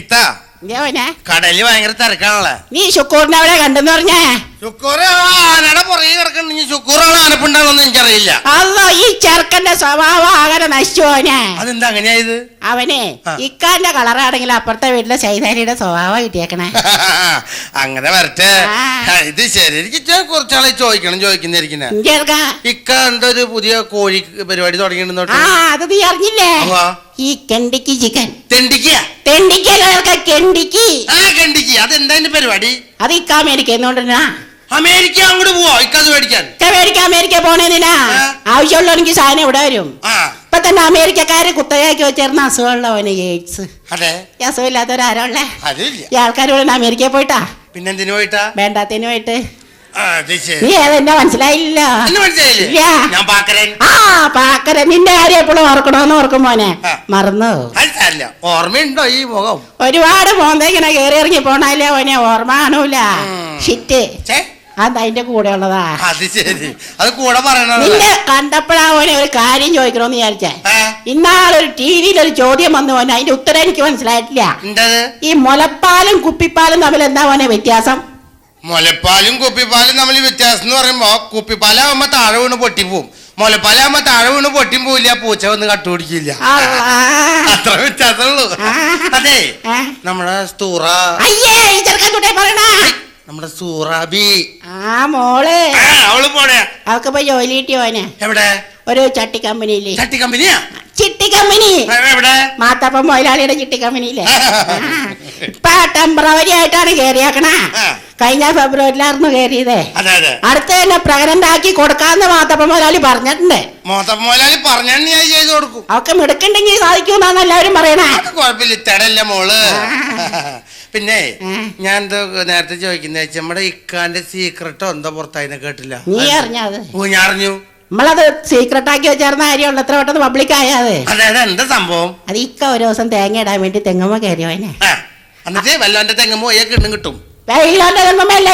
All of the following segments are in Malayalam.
ഇത്താ യോനെ കടലിൽ ഭയങ്കര തിരക്കാണല്ലേ? നീ ശുക്കൂറിനെ അവിടെ കണ്ടെന്ന് പറഞ്ഞേ? എനിക്കറിയില്ല. അല്ലോ ഈ ചെറുക്കന്റെ സ്വഭാവം പോനെ അതെന്താ അങ്ങനെയായത്? അവനെ. ഇക്കാന്റെ കളറാണെങ്കിൽ അപ്പുറത്തെ വീട്ടിലെ സൈതാനിയുടെ സ്വഭാവം കിട്ടിയേക്കണേ. അങ്ങനെ വരട്ടെ. ഇത് ശരി എനിക്ക് കുറച്ചാളെ ചോദിക്കണം ചോദിക്കുന്നിരിക്കുന്ന ഇക്കാന്റെ ഒരു പുതിയ കോഴി പരിപാടി തുടങ്ങിയിട്ടുണ്ടോ? അത് നീ അറിഞ്ഞില്ലേ? ഈ കെണ്ടിക്ക് ചിക്കൻ. കെണ്ടിക്ക്. ആ കണ്ടിക്ക്. അതെന്താ പരിപാടി? അത് ഇക്ക അമേരിക്ക അങ്ങോട്ട് പോവാ? ഇക്കത് മേടിക്കാൻ. അമേരിക്ക അമേരിക്ക പോണേതിനാ ആവശ്യമുള്ളവനെങ്കിൽ സാധനം ഇവിടെ വരും. ഇപ്പൊ തന്നെ അമേരിക്കക്കാര് കുത്തകയാക്കി വെച്ചേർന്ന അസുഖമുള്ളവന് എയ്ഡ്സ്. അതെ. അസുഖമില്ലാത്തവരാരുള്ളേ ഈ ആൾക്കാർ ഇവിടെ അമേരിക്കയിൽ പോയിട്ടാ? പിന്നെന്തിനു പോയിട്ടാ? വേണ്ടാത്തതിന് പോയിട്ട്. നീ ഏതെന്നെ മനസ്സിലായില്ല? ആ പാക്കര നിന്റെ കാര്യം എപ്പോഴും ഓർക്കണോന്ന് ഓർക്കും മോനെ. മറന്നു? ഓർമ്മയുണ്ടോ ഈ മുഖം? ഒരുപാട് മോന്ത ഇങ്ങനെ കേറി ഇറങ്ങി പോണല്ലേ ഓനെ ഓർമ്മ കാണൂല. ഷിറ്റ് അത് അതിന്റെ കൂടെ ഉള്ളതാ അത് ശരി. അത് കൂടെ പറയണത് നിന്നെ കണ്ടപ്പോഴാ ഓനെ ഒരു കാര്യം ചോദിക്കണമെന്ന് വിചാരിച്ചേ. ഇന്നാളൊരു ടി വിയിൽ ഒരു ചോദ്യം വന്നു ഓനെ അതിന്റെ ഉത്തരം എനിക്ക് മനസ്സിലായിട്ടില്ല. എന്തത്? ഈ മുലപ്പാലും കുപ്പിപ്പാലും തമ്മിൽ എന്താ ഓനെ വ്യത്യാസം? മുലപ്പാലും കുപ്പിപ്പാലും തമ്മിൽ വ്യത്യാസം എന്ന് പറയുമ്പോ കുപ്പിപ്പാലാവുമ്പോ താഴെ വീണ് പൊട്ടിപ്പോവും മുലപ്പാലാവുമ്പോ താഴെ വീണ് പൊട്ടിയും പോവില്ല പൂച്ച വന്ന് കട്ടുപിടിക്കില്ല. അത്ര വ്യത്യാസമുള്ളൂ. അതെ. നമ്മുടെ സൂറ അയ്യേ ഈ ചെറുക്കൻ തൊട്ടേ പറയണ നമ്മുടെ സൂറാബി. ആ മോളെ. അവൾ പോണേ അവൾക്ക് ഇപ്പൊ ജോലി കിട്ടിയ മോനെ എവിടെ? ഒരു ചട്ടി കമ്പനിയിൽ. ചട്ടി കമ്പനിയാ? ചിട്ടി കമ്പനി. മാത്തപ്പൻ മൊയിലാളിയുടെ ചിട്ടി കമ്പനിയില്ലേ ഇപ്പൊ ടെമ്പറവരി ആയിട്ടാണ് കേറിയാക്കണ. കഴിഞ്ഞ ഫെബ്രുവരിയിലായിരുന്നു കേറിയതേ. അടുത്ത തന്നെ പ്രഗ്നന്റ് ആക്കി കൊടുക്കാന്ന് മാത്തപ്പൻ മൊയിലാളി പറഞ്ഞിട്ടുണ്ട്. മോത്തം മോലാലി പറഞ്ഞാൽ ഞാൻ ചെയ്ത് കൊടുക്കും. അവക്ക് മിടുക്കുണ്ടെങ്കിൽ സാധിക്കുമെന്നാണ് എല്ലാവരും പറയണേ. കുഴപ്പമില്ല. തെടല്ല മോൾ. പിന്നെ ഞാൻ എന്തോ നേരത്തെ ചോദിക്കുന്ന നമ്മുടെ ഇക്കാന്റെ സീക്രട്ടോ എന്താ പുറത്തായിനെ കേട്ടില്ല. നീ അറിഞ്ഞത് ഓ ഞാൻ അറിഞ്ഞു. നമ്മളത് സീക്രട്ട് ആക്കി വെച്ചാർന്ന കാര്യമുള്ള. എത്ര വട്ടം പബ്ലിക് ആയാതെ. അതായത് എന്താ സംഭവം? അത് ഇക്ക ഒരു ദിവസം തേങ്ങ ഇടാൻ വേണ്ടി തെങ്ങമ്മ കയറിയോനെ എന്നിട്ട് വല്ലോന്റെ തെങ്ങമ്മ കിട്ടും. വെയിലോന്റെ തെങ്ങുമ്പോ അല്ല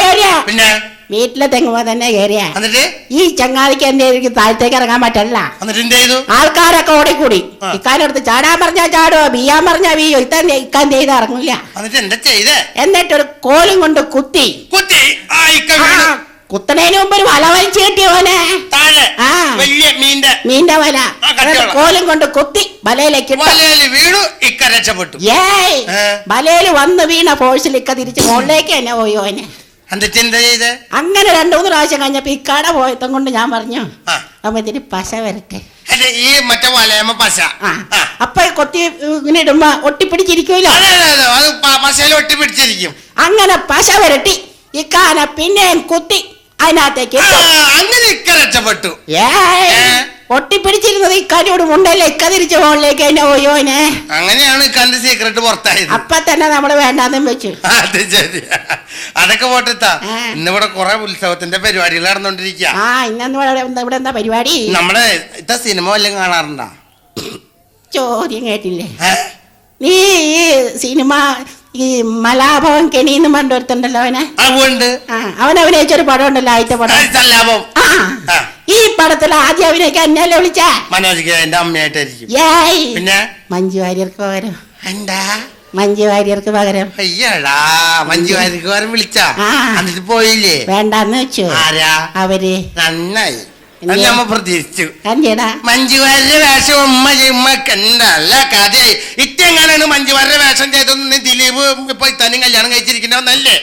പിന്നെ? വീട്ടിലെ തെങ്ങുമ്പോ തന്നെ കയറിയ എന്നിട്ട്? ഈ ചങ്ങാതിക്ക് എന്റെ എനിക്ക് താഴത്തേക്ക് ഇറങ്ങാൻ പറ്റല്ല എന്നിട്ട് എന്ത് ചെയ്തു? ആൾക്കാരൊക്കെ ഓടിക്കൂടി. ഇക്കാനടുത്ത് ചാടാൻ പറഞ്ഞാ ചാടുവോ ബിയാൻ പറഞ്ഞാ ബിയോ ഇത്താൻ ഇക്കാൻ ചെയ്ത് ഇറങ്ങില്ല എന്നിട്ട് എന്താ ചെയ്തേ? എന്നിട്ടൊരു കോലും കൊണ്ട് കുത്തി. കുത്തി. ആ ഇക്ക ആ, വീണു. കുത്തണേന് മുമ്പ് ഒരു വല വലിച്ചു കിട്ടിയോനെ താഴെ. ആ. വലിയ മീന്റെ മീന്റെ വല. ആ, കട്ടിയുള്ള. എന്നിട്ട് കോലും കൊണ്ട് കുത്തി വലയിലേക്ക് ഇട്ടു. വലയിൽ വീണു ഇക്ക രക്ഷപ്പെട്ടു. ഏയ്. ഏ. വലയിൽ വന്ന് വീണ ഫോഴ്സിൽ ഇക്ക തിരിച്ച് മുകളിലേക്ക് തന്നെ പോയി ഓനെ എന്നിട്ട് എന്താ ചെയ്തേ? അങ്ങനെ രണ്ടു മൂന്ന് പ്രാവശ്യം കഴിഞ്ഞപ്പോ ഈ കട പോയത്തും കൊണ്ട് ഞാൻ പറഞ്ഞു ആ. അപ്പൊ ഇതിന് പശ വരട്ടെ. ഈ മറ്റേ പശ. ആ. ആ. അപ്പൊ കൊത്തി ഇങ്ങനെ ഇടുമ്പോ ഒട്ടിപ്പിടിച്ചിരിക്കൂലോ അതെ അതെ അതെ അത് പ- പശയിൽ ഒട്ടി പിടിച്ചിരിക്കും അങ്ങനെ പശ വരട്ടി ഈ കാന പിന്നെയും കുത്തി അതിനകത്തേക്ക് ആ, ഇട്ടു. അങ്ങനെ ഇക്ക രക്ഷപ്പെട്ടു. ഏ? ഒട്ടിപ്പിടിച്ചിരുന്നത് ഇക്കാരിയോട് മുണ്ടല്ലേ? ഇക്ക തിരിച്ച് മുകളിലേക്ക് തന്നെ പോയോനെ അങ്ങനെയാണ് ഇക്കാന്റെ സീക്രട്ട് പുറത്തായത്. അപ്പൊ തന്നെ നമ്മൾ വേണ്ടാന്നും വെച്ചു. അത് ശരി. അതൊക്കെ പോട്ടെത്താ. ഇന്നിവിടെ കുറെ ഉത്സവത്തിന്റെ പരിപാടികൾ നടന്നോണ്ടിരിക്കുക ആ ഇന്നു ഇവിടെ എന്താ പരിപാടി? നമ്മുടെ ഇത്ത സിനിമ വല്ലതും കാണാറുണ്ടാ? ചോദ്യം കേട്ടില്ലേ? നീ ഈ സിനിമ ഈ മലാഭവൻ കെണി എന്ന് പറഞ്ഞിടത്തുണ്ടല്ലോ അവനെ അവൻ അഭിനയിച്ചൊരു പടം ഉണ്ടല്ലോ ആദ്യത്തെ പടം. ഈ പടത്തിൽ ആദ്യം അഭിനയിക്കാൻ എന്നല്ലേ വിളിച്ച? മനോജ് എന്റെ അമ്മയായിട്ടായിരിക്കും. പിന്നെ? മഞ്ജു വാര്യർക്ക് പകരം. എന്താ? മഞ്ജു വാര്യർക്ക് പകരം. അയ്യടാ മഞ്ജു വാര്യർക്ക് പകരം വിളിച്ചാ? എന്നിട്ട് പോയില്ലേ? വേണ്ടെന്ന് വെച്ചു. ആരാ? അവർ. നന്നായി? നമ്മ പ്രതീക്ഷിച്ചു. മഞ്ജുവാരുടെ വേഷം ഉമ്മ ഉമ്മക്ക് കണ്ടല്ല കഥ ഇറ്റെങ്ങാനാണ് മഞ്ജുവാരുടെ വേഷം ചെയ്തൊന്നും ദിലീപ് ഇപ്പൊ തന്നെ കല്യാണം കഴിച്ചിരിക്കുന്നവന്നല്ലേ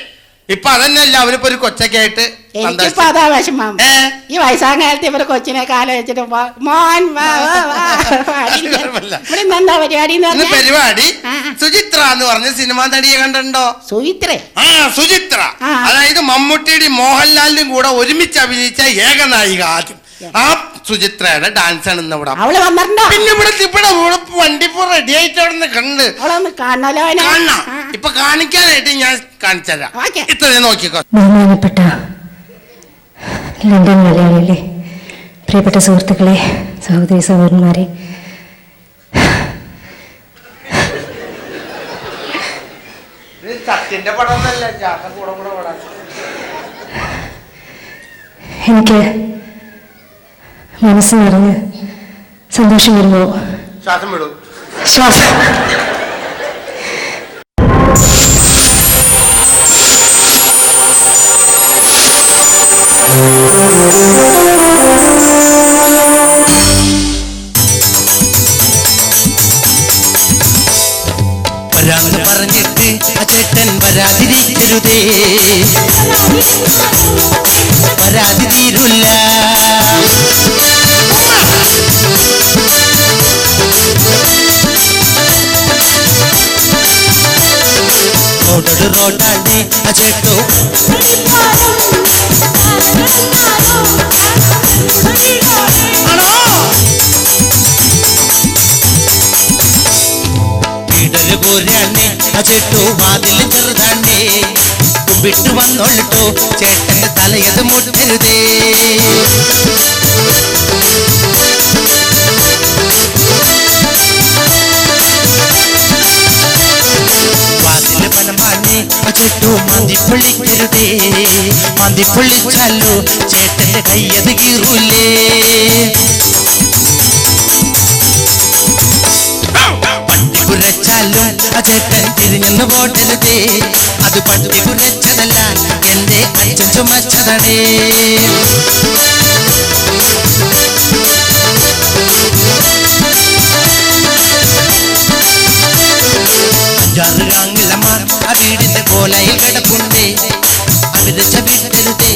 ഇപ്പൊ അതന്നെയല്ല എല്ലാവരും ഒരു കൊച്ചൊക്കെ ആയിട്ട് എനിക്കിപ്പോ അതാ വിഷമം. ഈ വയസ്സാം കാലത്ത് ഇവരെ കൊച്ചിനെ കാലം വെച്ചിട്ട് മോൻ. ഇവിടെ എന്താ പരിപാടി പരിപാടി. സുചിത്ര എന്ന് പറഞ്ഞ സിനിമാ നടിയെ കണ്ടിട്ടുണ്ടോ? സുചിത്ര? ആ സുചിത്ര. അതായത് മമ്മൂട്ടിയുടെയും മോഹൻലാലിന്റെയും കൂടെ ഒരുമിച്ച് അഭിനയിച്ച ഏകനായിക ആദ്യം. ആ സുചിത്രയുടെ ഡാൻസ് ആണ് ഇന്ന് ഇവിടെ. അവൾ വന്നിട്ടുണ്ടോ? പിന്നെ ഇവിടെ ഇവിടെ വണ്ടി ഇപ്പൊ റെഡി ആയിട്ട് അവിടെ നിന്ന് കണ്ട് അവളൊന്ന് കാണണം. ഇപ്പൊ കാണിക്കാനായിട്ട് ഞാൻ കാണിച്ചുതരാം ഓക്കേ. ഇത്രയും നോക്കിക്കോ. ബഹുമാനപ്പെട്ട ലണ്ടൻ മലയാളിയിലെ പ്രിയപ്പെട്ട സുഹൃത്തുക്കളെ സഹോദരി സഹോദരന്മാരെ. സത്യന്റെ പടം. എനിക്ക് മനസ്സ് നിറഞ്ഞ് സന്തോഷം വരുമോ? ശ്വാസം വിടും. ശ്വാസം. വരാന്ന് പറഞ്ഞിട്ട് വരാതിരിക്കരുതേ. വരാതി റോഡൊരു റോഡാണ് ആ ചേട്ടോ. വീടൊരു പോരാണ് ആ ചേട്ടോ വാതിലും ചെറുതാണ്ടേ കുമ്പിട്ട് വന്നോളിട്ടോ ചേട്ടന്റെ തലയത് മുട്ടരുതേ പനമാണി ആ ചേട്ടോ മന്തി പൊള്ളിക്കരുതേ. മന്തി പൊള്ളിച്ചാലോ ചേട്ടന്റെ കയ്യത് കീറൂലേ. പട്ടി കുരച്ചാലും ആ ചേട്ടൻ തിരിഞ്ഞെന്ന് പോട്ടരുതേ. അത് പട്ടി കുരച്ചതല്ല എന്റെ അച്ഛൻ ചുമച്ചതടേ അഞ്ചാറ് വീടിന്റെ കോലയിൽ കിടപ്പുണ്ടേ. അവർ ചവിട്ടരുതേ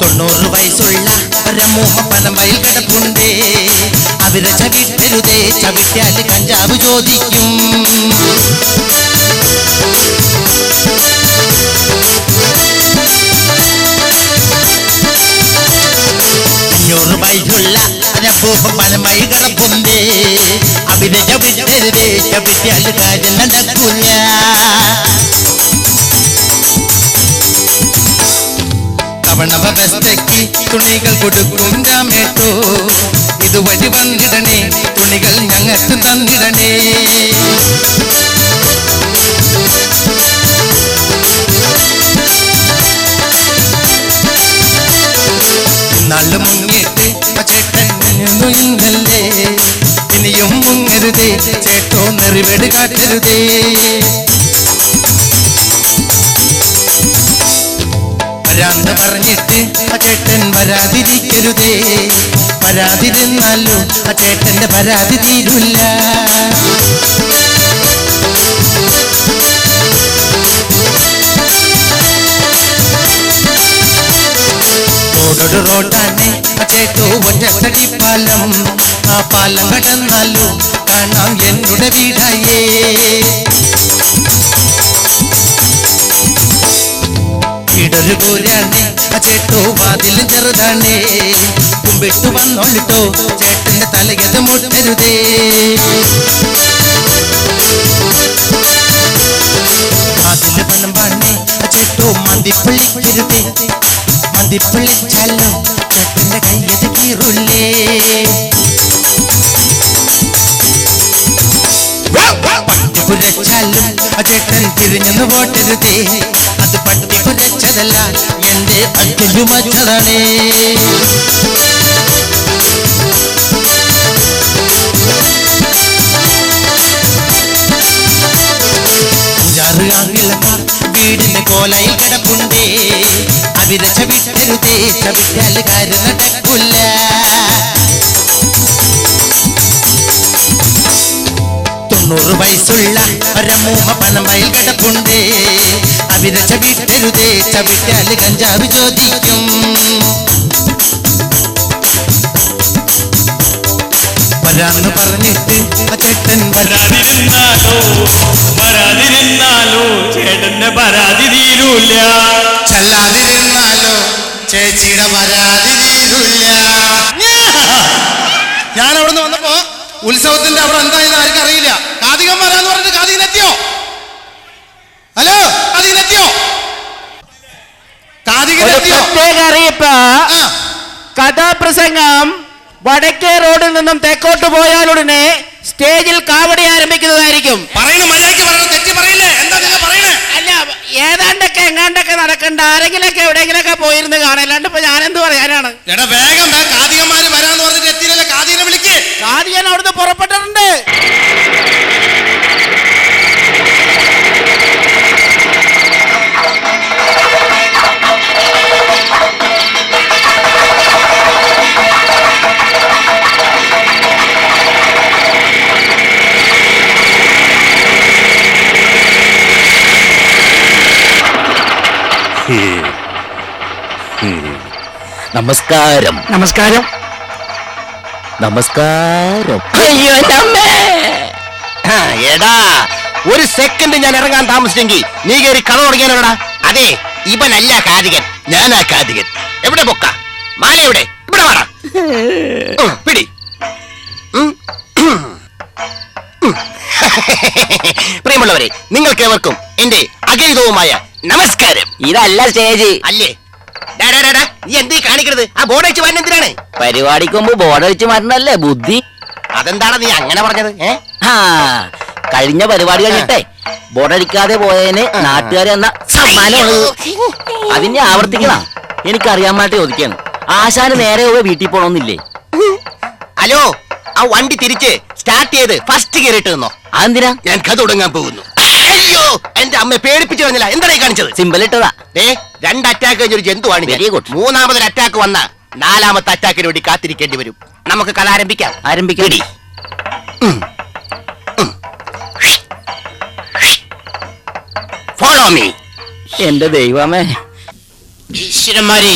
തൊണ്ണൂറ് വയസ്സുള്ള ഒരമ്മൂമ്മ പനമ്പയിൽ കിടപ്പുണ്ടേ. അവരെ ചവിട്ടരുതേ ചവിട്ടാൽ കഞ്ചാവ് ചോദിക്കും. അഞ്ഞൂറ് വയസ്സുള്ള ഒരമ്മൂമ്മ പനമ്പയിൽ കിടപ്പുണ്ടേ അവരെ ചവിട്ടരുതേ ചവിട്ടിയാൽ കാര്യം നടക്കൂല. തവണവ ബസ്തയ്ക്ക് തുണികൾ കൊടുക്കും രാമേട്ടോ. ഇതുവഴി വന്നിടണേ തുണികൾ ഞങ്ങൾക്ക് തന്നിടണേ. നാൾ മുങ്ങിയിട്ട് മുങ്ങരുതേ ചേട്ടോ നെറിവേട് കാട്ടരുതേ വരാന്ത പറഞ്ഞിട്ട് ആ ചേട്ടൻ വരാതിരിക്കരുതേ. വരാതിരുന്നാലും ആ ചേട്ടന്റെ പരാതി തീരില്ല റോഡോട് റോഡാണ് ചേട്ടോ ഒറ്റത്തടി പാലം. ആ പാലം കടന്നാലോ കാണാം എന്നുടെ വീടായേ. ഇടൊരു പോരാണ് ആ ചേട്ടോ വാതിലും ചെറുതാണേ. കുമ്പിട്ടു വന്നോളിട്ടോ ചേട്ടന്റെ തലയത് മുട്ടരുതേ. അതിന്റെ പണം പാണേ ആ ചേട്ടോ മന്തിപ്പള്ളിക്കരുതേ മന്തിപ്പള്ളിച്ചാലോ ചേട്ടന്റെ കയ്യത് കീറുള്ളേ പുരച്ചാലും ചേട്ടൻ തിരിഞ്ഞെന്ന് പോട്ടരുതേ. അത് പട്ടി കുരച്ചതല്ല എന്റെ അഞ്ചാറ് ആംഗിളക്കാർ വീടിന്റെ കോലയിൽ കിടപ്പുണ്ടേ. അവരെ ചവിട്ടരുതേ ചവിട്ടാൽ കാര്യം നടക്കില്ല തൊണ്ണൂറ് വയസ്സുള്ള ഒരമ്മൂമ്മ പനമ്പയിൽ കിടപ്പുണ്ടേ. അവിരച്ച വിട്ടരുതേ ചവിട്ടാൽ കഞ്ചാവ് ചോദിക്കും. വരാന്ന് പറഞ്ഞിട്ട് ആ ചേട്ടൻ വരാ. വരാതിരുന്നാലോ വരാതിരുന്നാലോ ചേട്ടന്റെ പരാതി തീരൂല ചെല്ലാതിരുന്നാലോ ചേച്ചിയുടെ പരാതി തീരൂല ഞാൻ അവിടുന്ന് വന്നപ്പോ ഉത്സവത്തിന്റെ അവിടെ എന്തായെന്ന് ആർക്കും അറിയില്ല. കാതികം വരാന്ന് പറഞ്ഞിട്ട് കാതികനെത്തിയോ ഹലോ കാതികനെത്തിയോ കാതികനെത്തിയോ അറിയിപ്പ്. കഥാപ്രസംഗം വടക്കേ റോഡിൽ നിന്നും തെക്കോട്ട് പോയാൽ ഉടനെ സ്റ്റേജിൽ കാവടി ആരംഭിക്കുന്നതായിരിക്കും. പറയുന്ന മര്യാദയ്ക്ക് പറയണം തെറ്റി പറയില്ലേ? എന്താ നിങ്ങൾ പറയണേ? അല്ല ഏതാണ്ടൊക്കെ എങ്ങാണ്ടൊക്കെ നടക്കണ്ട ആരെങ്കിലൊക്കെ എവിടെയെങ്കിലൊക്കെ പോയിരുന്നു കാണാം. അല്ലാണ്ട് ഇപ്പൊ ഞാനെന്ത് പറയാനാണ്? എടാ വേഗം കാതികന്മാര് വരാന്ന് പറഞ്ഞിട്ട് എത്തിയില്ലല്ലോ കാതികനെ വിളിക്കേ. ഞാൻ അവിടുന്ന് പുറപ്പെട്ടിട്ടുണ്ട്. നമസ്കാരം. നമസ്കാരം. നമസ്കാരം. അയ്യോ നമ്മേ എടാ ഒരു സെക്കൻഡ് ഞാൻ ഇറങ്ങാൻ താമസിച്ചെങ്കിൽ നീ കയറി കഥ തുടങ്ങിയാലോടാ. അതെ ഇവനല്ല കാതികൻ ഞാനാ കാതികൻ. എവിടെ പൊക്ക? മാല എവിടെ? ഇവിടെ വാടാ. പിടി. പ്രിയമുള്ളവരെ നിങ്ങൾക്ക് എവർക്കും എന്റെ അഗൈതവുമായ നമസ്കാരം. ഇതല്ല സ്റ്റേജ്. അല്ലേ? ഡാ, ഡാ, ഡാ, ഡാ, നീ എന്തീ കാണിക്കണത്? ആ ബോർഡ് വെച്ച് വരുന്ന എന്തിനാണ്? പരിപാടിക്ക് മുമ്പ് ബോർഡടിച്ച് മരണല്ലേ ബുദ്ധി? അതെന്താണ് നീ അങ്ങനെ പറഞ്ഞത് ഏ? ആ കഴിഞ്ഞ പരിപാടി കഴിഞ്ഞിട്ടേ ബോർഡടിക്കാതെ പോയതിന് നാട്ടുകാർ എന്ന സമ്മാനമാണ്. അതിനെ ആവർത്തിക്കണ. എനിക്കറിയാൻ ചോദിക്കാണ്. ആശാന് നേരെ പോയി വീട്ടിൽ പോണമെന്നില്ലേ ഹലോ ആ വണ്ടി തിരിച്ച് സ്റ്റാർട്ട് ചെയ്ത് ഫസ്റ്റ് കയറിയിട്ട് നിന്നോ. അതെന്തിനാ? ഞാൻ കഥ തുടങ്ങാൻ പോകുന്നു. അയ്യോ എന്റെ അമ്മ പേടിപ്പിച്ചു പറഞ്ഞില്ല എന്താണ് കാണിച്ചത്? സിമ്പിൾ ഇട്ടതാ. ഏ രണ്ട് അറ്റാക്ക് കഴിഞ്ഞൊരു ജന്തുവാണ് വെരി ഗുഡ്. മൂന്നാമതൊരു അറ്റാക്ക് വന്ന നാലാമത്തെ അറ്റാക്കിന് വേണ്ടി കാത്തിരിക്കേണ്ടി വരും. നമുക്ക് കല ആരംഭിക്കാം. ആരംഭിക്കടി ഫോളോ മീ എന്റെ ദൈവമേ. ഈശ്വരന്മാരെ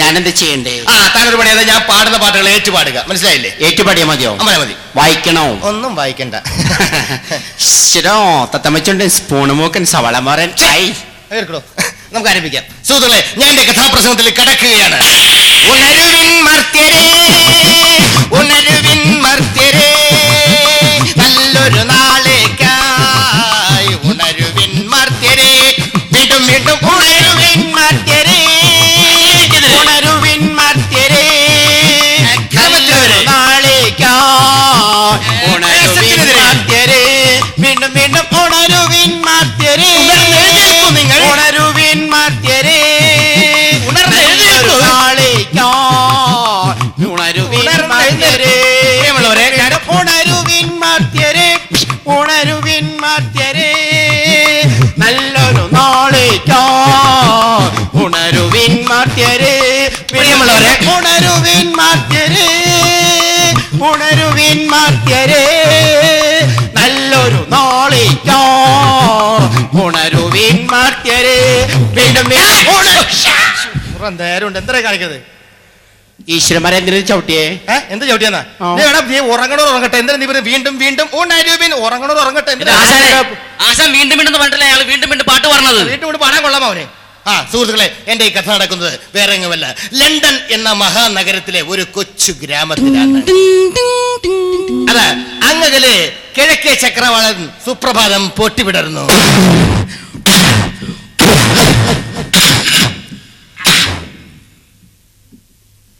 ഞാനെന്ത് ചെയ്യണ്ടേ? ആ താനൊരു പണി ഞാൻ പാടുന്ന പാട്ടുകൾ ഏറ്റുപാടുക. മനസ്സിലായില്ലേ? ഏറ്റുപാടിയാ മതിയോ? അമ്മ മതി വായിക്കണോ? ഒന്നും വായിക്കണ്ട. ഈശ്വരോ തത്തമ്മച്ചുണ്ട് സ്പൂണ് മൂക്കൻ സവളമാരൻ നമുക്ക് ആരംഭിക്കാം. സുഹൃത്തുക്കളെ ഞാൻ എന്റെ കഥാപ്രസംഗത്തിൽ കിടക്കുകയാണ്. ഉണരുവിൻ മർത്യരേ. ഉണരുവിൻ മർത്യരേ. നല്ലൊരു നാളേക്കായി ഉണരുവിൻ മർത്യരേ. വീണ്ടും വീണ്ടും ഉണരുവിൻ ജീവിക്കാൻ ഉണരുവിൻ മാത്യരെ പ്രിയമുള്ളവരെ. ഉണരുവിൻ മാത്യരെ ഉണരുവിൻ മാത്യരെ നല്ലൊരു നാളിക്കോ? ഉണരുവിൻ മാത്യരെ വീണ്ടും ഉണ നേരമുണ്ട് എന്താ കാണിക്കുന്നത്? ഈശ്വരന്മാരെ എന്തിനു ചവിട്ടിയേ? ഏ? എന്ത് ചവിട്ടിയെന്നാ? ആ. നീ ഉറങ്ങണോ ഉറങ്ങട്ടെ. എന്തിനാ നീ പറയുന്നത് വീണ്ടും? വീണ്ടും ഉണരുവിൻ ഉറങ്ങണോ ഉറങ്ങട്ടെ. എന്തിനാ ആശാനെ, ആശാൻ വീണ്ടും വീണ്ടും പറഞ്ഞിട്ടില്ല? അയാൾ വീണ്ടും വീണ്ടും പാട്ട് പറഞ്ഞത് വീണ്ടും വീണ്ടും പാടാൻ കൊള്ളാമോ അവനെ. ആ സുഹൃത്തുക്കളെ എന്റെ ഈ കഥ നടക്കുന്നത് വേറെ എങ്ങുമല്ല. ലണ്ടൻ എന്ന മഹാനഗരത്തിലെ ഒരു കൊച്ചു ഗ്രാമത്തിലാണ്. അതെ അങ്ങകലെ കിഴക്കേ ചക്രവാളൻ സുപ്രഭാതം പൊട്ടിവിടർന്നു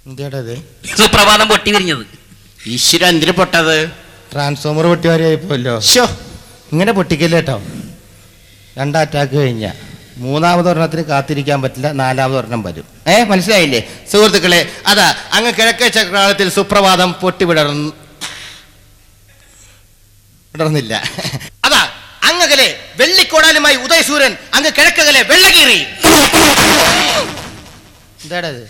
എന്തേടത് സുപ്രഭാതം പൊട്ടി വിരിഞ്ഞത് ഈശ്വര എന്തിനു പൊട്ടത്? ട്രാൻസ്ഫോമർ പൊട്ടിവാരിയായി ഷോ ഇങ്ങനെ പൊട്ടിക്കല്ലേ കേട്ടോ രണ്ട് അറ്റാക്ക് കഴിഞ്ഞ. മൂന്നാമത് ഒരെണ്ണത്തിന് കാത്തിരിക്കാൻ പറ്റില്ല നാലാമത് ഒരെണ്ണം വരും. ഏ മനസ്സിലായില്ലേ? സുഹൃത്തുക്കളെ അതാ അങ്ങ് കിഴക്കേ ചക്രവാളത്തിൽ സുപ്രഭാതം പൊട്ടിവിടർന്നു വിടർന്നില്ല. അതാ അങ്ങകലെ വെള്ളിക്കോടാലുമായി ഉദയസൂര്യൻ അങ്ങ് കിഴക്കകലെ വെള്ളകീറി. എന്താടത്?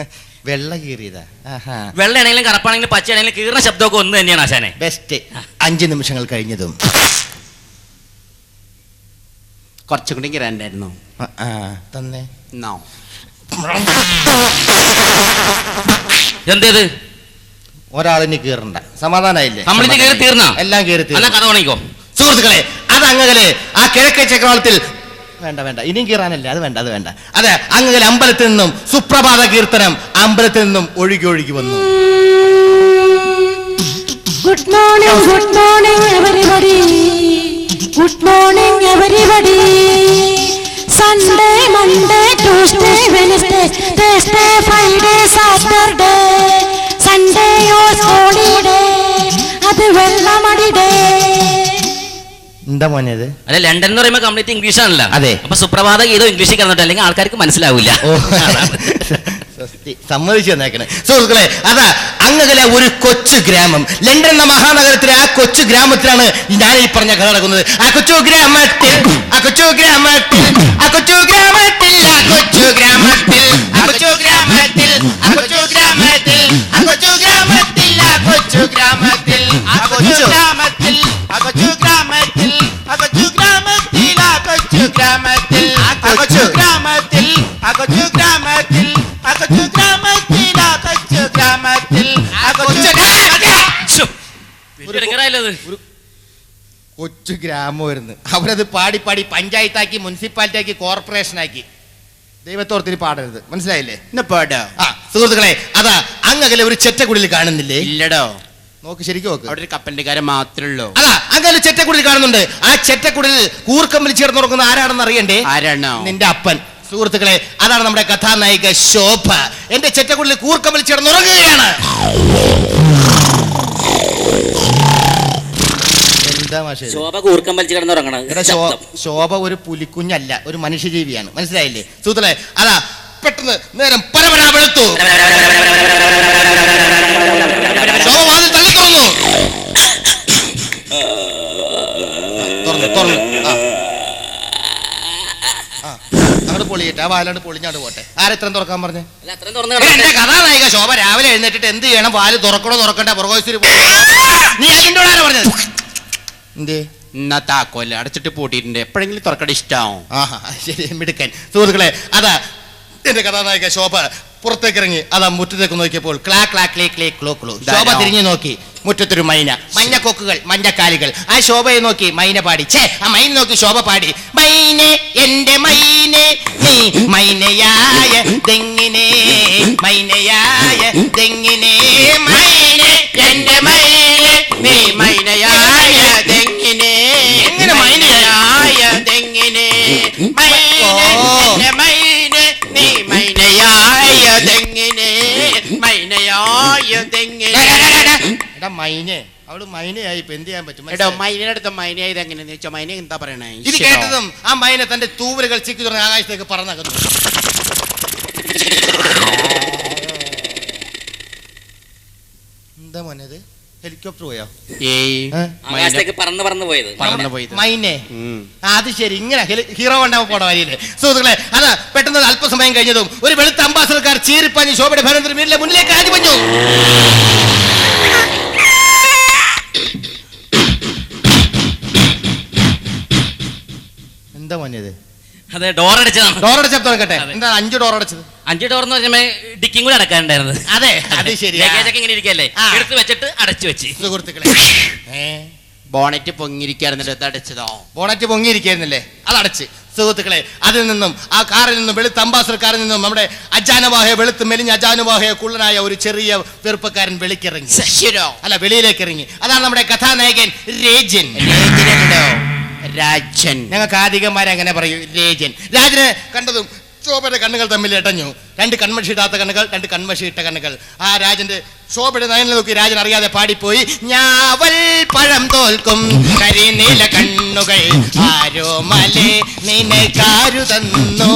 വെള്ള കീറിയതാ. വെള്ളയാണെങ്കിലും കറപ്പാണെങ്കിലും പച്ചയാണെങ്കിലും കീറുന്ന ശബ്ദമൊക്കെ ഒന്ന് തന്നെയാണ് ആശാനെ. ബെസ്റ്റ് അഞ്ച് നിമിഷങ്ങൾ കഴിഞ്ഞതും. കുറച്ചും കൂടി കിരാണ്ടായിരുന്നു തന്നെ. നോ എന്തേത് ഒരാളിനി കീറണ്ട. സമാധാനായില്ലേ? നമ്മളിത് കീറി തീർന്ന? എല്ലാം കീറി അല്ല തീർന്നു കഥ തുടങ്ങിക്കോ സുഹൃത്തുക്കളെ അത് അങ്ങകലെ ആ കിഴക്കേ ചക്രവാളത്തിൽ വേണ്ട വേണ്ട. ഇനിയും കീറാനല്ല? അത് വേണ്ട അത് വേണ്ട. അതെ അങ്ങനെ അമ്പലത്തിൽ നിന്നും സുപ്രഭാത കീർത്തനം അമ്പലത്തിൽ നിന്നും ഒഴുകി ഒഴുകി വന്നു. Good morning good morning everybody good morning everybody Sunday Monday Tuesday Wednesday Thursday Friday Saturday Sunday യോസ് holiday അത് വെള്ളമടിഡേ എന്താ മോനെ ഇത് അല്ല ലണ്ടൻ എന്ന് പറയുമ്പോൾ കംപ്ലീറ്റ് ഇംഗ്ലീഷ് ആണല്ലോ അതെ. അപ്പൊ സുപ്രഭാത ഗീതം ഇംഗ്ലീഷിൽ കിടന്നിട്ട് അല്ലെങ്കിൽ ആൾക്കാർക്ക് മനസ്സിലാവില്ല ഓ. സമ്മതിച്ചു തന്നേക്കണേ സുഹൃത്തുക്കളെ അതാ അങ്ങകലെ ഒരു കൊച്ചു ഗ്രാമം ലണ്ടൻ എന്ന മഹാനഗരത്തിലെ ആ കൊച്ചു ഗ്രാമത്തിലാണ് ഞാൻ ഈ പറഞ്ഞ കഥ നടക്കുന്നത് ആ കൊച്ചു ഗ്രാമത്തിൽ ആ കൊച്ചു ഗ്രാമത്തിൽ ആ കൊച്ചു ഗ്രാമത്തിൽ ആ കൊച്ചു ഗ്രാമത്തിൽ ആ കൊച്ചു ഗ്രാമത്തിൽ ആ കൊച്ചു ഗ്രാമത്തിൽ ആ കൊച്ചു ഗ്രാമത്തിൽ ആ കൊച്ചു ഗ്രാമത്തിൽ ആ കൊച്ചു ഗ്രാമത്തിൽ ആ കൊച്ചു ഗ്രാമത്തിൽ അകച്ചു ഗ്രാമത്തിൽ അകച്ചു ഗ്രാമത്തിൽ ഗ്രാമത്തിൽ ഗ്രാമത്തിൽ കൊച്ചു ഗ്രാമമായിരുന്നു അവരത് പാടി പാടി പഞ്ചായത്താക്കി മുനിസിപ്പാലിറ്റി ആക്കി കോർപ്പറേഷൻ ആക്കി ദൈവത്തോർത്തിരി പാടരുത്. മനസ്സിലായില്ലേ? പാടാ. സുഹൃത്തുക്കളെ അതാ അങ്ങകലെ ഒരു ചെറ്റക്കുടിൽ കാണുന്നില്ലേ? ഇല്ലടോ. നോക്ക് ശരിക്കും നോക്ക്. അവിടെ ഒരു കപ്പലിന്റെ മാത്രമേ ഉള്ളൂ. അതാ അങ്ങനെ ചെറ്റക്കുടിൽ കാണുന്നുണ്ട്. ആ ചെറ്റക്കുടിൽ കൂർക്കമ്പിൽ ചേർന്നുറങ്ങുന്ന ആരാണെന്ന് അറിയണ്ടേ? ആരാണോ? നിന്റെ അപ്പൻ. സുഹൃത്തുക്കളെ അതാണ് നമ്മുടെ കഥാനായിക ശോഭ. എന്റെ ചെറ്റക്കുടിൽ കൂർക്കമ്പിൽ മാഷേ ഇത്? ശോഭ ശോഭ ഒരു പുലിക്കുഞ്ഞല്ല ഒരു മനുഷ്യജീവിയാണ്. മനസ്സിലായില്ലേ? സുഹൃത്തുക്കളെ അതാ പെട്ടെന്ന് നേരം പരപരാ വെളുത്തു ശോഭ വാതിൽ തള്ളി തുറന്നു തുറന്നു തുറന്നു ആ ആ, അങ്ങോട്ട് പൊളിയിട്ട് ആ വാലോണ്ട് പൊളിഞ്ഞാണ്ട് പോട്ടെ. ആരെത്രയും തുറക്കാൻ പറഞ്ഞേ. എന്റെ കഥാനായിക ശോഭ രാവിലെ എഴുന്നേറ്റിട്ട് എന്ത് ചെയ്യണം? വാൽ തുറക്കണോ തുറക്കണ്ട? പുറകോശ്വരി നീ അതിന്റെ ആരാ പറഞ്ഞത്? എന്തേ? ഇന്നത്തെ താക്കോൽ അടച്ചിട്ട് പൂട്ടിയിട്ടുണ്ട്. എപ്പോഴെങ്കിലും തുറക്കട ഇഷ്ടാവും. ആഹാ ശരി മിടുക്കൻ. സുഹൃത്തുക്കളെ അതാ എന്റെ കഥാനായിക ശോഭ പുറത്തേക്ക് ഇറങ്ങി അതാ മുറ്റത്തേക്ക് നോക്കിയപ്പോൾ ക്ലാ ക്ലാ ക്ലേ ക്ലേ ക്ലോ ക്ലോ. ശോഭ തിരിഞ്ഞു നോക്കി. മുറ്റത്തൊരു മൈന. മഞ്ഞക്കൊക്കുകൾ മഞ്ഞക്കാലികൾ. ആ ശോഭയെ നോക്കി മൈന പാടി. ഛേ ആ മൈന നോക്കി ശോഭ പാടി. മൈനെ എന്റെ മൈനെ നീ മൈനയായ തെങ്ങിനെ മൈനയായ തെങ്ങിനെ മൈനെ എന്റെ മൈനെ നീ മൈനയായ തെങ്ങിനെ എങ്ങനെ മൈനയായ? തെങ്ങിനെ മൈനെ എടാ മൈനെ. അവൾ മൈനയായി ഇപ്പൊ എന്ത് ചെയ്യാൻ പറ്റും? എടോ മനസ്സിലായോ? മൈനയുടെ അടുത്ത് മൈനയായത് എങ്ങനെയാന്ന് വെച്ചാൽ മൈന എന്താ പറയണേ? ഇത് ഈശ്വരാ. കേട്ടതും ആ മൈന തന്റെ തൂവലുകൾ ചിക്കി തുറന്ന് ആകാശത്തേക്ക് പറന്നകന്നു. എന്താ മോനത് ഹെലികോപ്റ്റർ പോയോ? ഏയ്? ആകാശത്തേക്ക് പറന്ന് പറന്ന് പോയത്. പറന്നു പോയത്. മൈനെ. അത് ശരി. ഇങ്ങനെ ഹീറോ ഉണ്ടാവും പോണ വരിയില്ലേ സുഹൃത്തുക്കളെ അതാ പെട്ടെന്ന് അല്പസമയം കഴിഞ്ഞതും ഒരു വെളുത്ത അംബാസഡർക്കാർ ചീറിപ്പാഞ്ഞ് ശോഭയുടെ ഭരണത്തിന് വീട്ടിലെ മുന്നിലേക്ക് ആദ്യമഞ്ഞു എന്താ മഞ്ഞത് അതെ ഡോർ അടിച്ചതാണ്. ഡോർ അതെ. എന്താ അഞ്ച് ഡോർ അടച്ചത്? അഞ്ച് ഡോർ എന്ന് പറഞ്ഞാൽ ഡിക്കിങ് കൂടെ അടക്കാനുണ്ടായിരുന്നത് അതെ അത്. ശരിയാ. ലഗേജ് ഒക്കെ ഇങ്ങനെ ഇരിക്കല്ലേ ആ. എടുത്ത് വെച്ചിട്ട് അടച്ചു വെച്ച്. സുഹൃത്തുക്കളെ. ഏ? ബോണറ്റ് പൊങ്ങിയിരിക്കാറുന്നിട്ട് അടച്ചതോ? ബോണറ്റ് പൊങ്ങിയിരിക്കുന്നില്ലേ അതടച്ച്. സുഹൃത്തുക്കളെ അതിൽ നിന്നും ആ കാറിൽ നിന്നും വെളുത്ത അംബാസഡർ കാറിൽ നിന്നും നമ്മുടെ അജാനവാഹയെ വെളുത്ത് മെലിഞ്ഞ അജാനുവാഹയെ കുള്ളനായ ഒരു ചെറിയ വെറുപ്പക്കാരൻ വെളിക്കിറങ്ങി. അല്ല വെളിയിലേക്ക് ഇറങ്ങി അതാണ് നമ്മുടെ കഥാനായകൻ രേജൻ. രാജൻ. ഞങ്ങൾക്ക് ആധികന്മാരെ അങ്ങനെ പറയൂ രേജൻ. രാജനെ കണ്ടതും ശോഭയുടെ കണ്ണുകൾ തമ്മിൽ ഇടഞ്ഞു. രണ്ട് കൺമഷി ഇടാത്ത കണ്ണുകൾ രണ്ട് ഇട്ട കണ്ണുകൾ. ആ രാജന്റെ ശോഭയുടെ നയനിൽ നോക്കി രാജൻ അറിയാതെ പാടിപ്പോയി. ഞാവൽ പഴം തോൽക്കും. കരിനീല കണ്ണുകൾ ആരോ മലെ നിനക്കാരു തന്നു.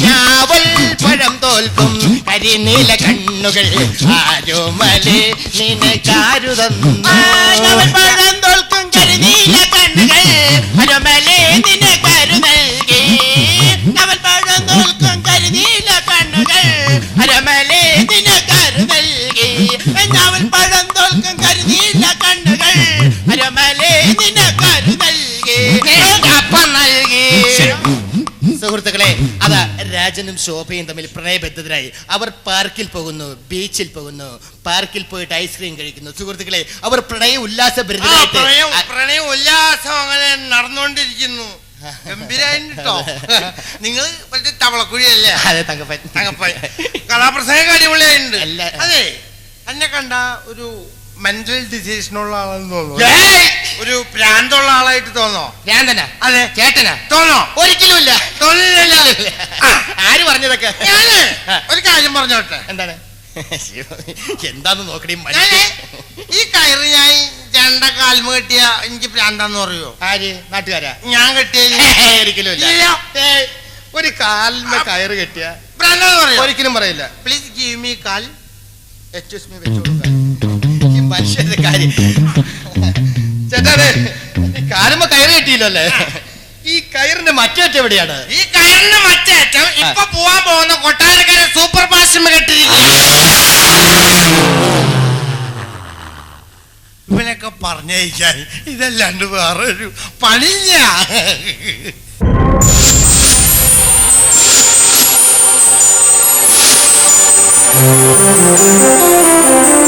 ഞാവൽ പഴം തോൽക്കും. കരിനീല കണ്ണുകൾ ആരോ മലെ നിനക്കാരു തന്നു. ശോഭയും തമ്മിൽ പ്രണയബദ്ധരായി. അവർ പാർക്കിൽ പോകുന്നു ബീച്ചിൽ പോകുന്നു പാർക്കിൽ പോയിട്ട് ഐസ്ക്രീം കഴിക്കുന്നു. സുഹൃത്തുക്കളെ അവർ പ്രണയ ഉല്ലാസ പ്രണയ ഉല്ലാസം അങ്ങനെ നടന്നുകൊണ്ടിരിക്കുന്നു. ഗംഭീരായിട്ടോ നിങ്ങൾ മറ്റേ തവളക്കുഴിയല്ലേ? അതെ തങ്കപ്പൻ. തങ്കപ്പൻ. കഥാപ്രസംഗം അടിപൊളിയായിട്ടുണ്ട്. എല്ലാ- അതെ എന്നെ കണ്ട ഒരു മെന്റൽ ഡിസീസിനുള്ള ആളെന്ന് തോന്നുന്നു! ഒരു പ്രാന്തുള്ള ആളായിട്ട് തോന്നോ? ഭ്രാന്തനാ അതെ. ചേട്ടനാ. തോന്നോ? ഒരിക്കലും ഇല്ല തോന്നില്ലല്ലോ ആര് പറഞ്ഞതൊക്കെ? ഞാൻ. ഒരു കാര്യം പറഞ്ഞോട്ടെ. എന്താണ്? എന്താന്ന് നോക്കണേ ഈ കയറി ഞാൻ രണ്ട കാൽമ കെട്ടിയ എനിക്ക് പ്രാന്താന്ന് പറയുമോ ആര്? നാട്ടുകാരാ? ഞാൻ കെട്ടിയ ഒരിക്കലും ഇല്ല. ഒരു കാലിന് കയറ് കെട്ടിയ പ്രാന്താന്ന് പറയോ? ഒരിക്കലും പറയില്ല. Please give me call. Excuse me മനുഷ്യന്റെ കാര്യം. ചേട്ടാ കാലുമ്പോ കയറ് കെട്ടിയില്ലല്ലേ? ഈ കയറിന്റെ മറ്റേറ്റം എവിടെയാണ്? ഈ കയറിന്റെ മറ്റേറ്റം ഇപ്പൊ പോവാൻ പോകുന്ന കൊട്ടാരക്കര സൂപ്പർ ഫാസ്റ്റ് ഇവനൊക്കെ പറഞ്ഞയക്കാൻ ഇതല്ലാണ്ട് വേറൊരു പണിയില്ല. Thank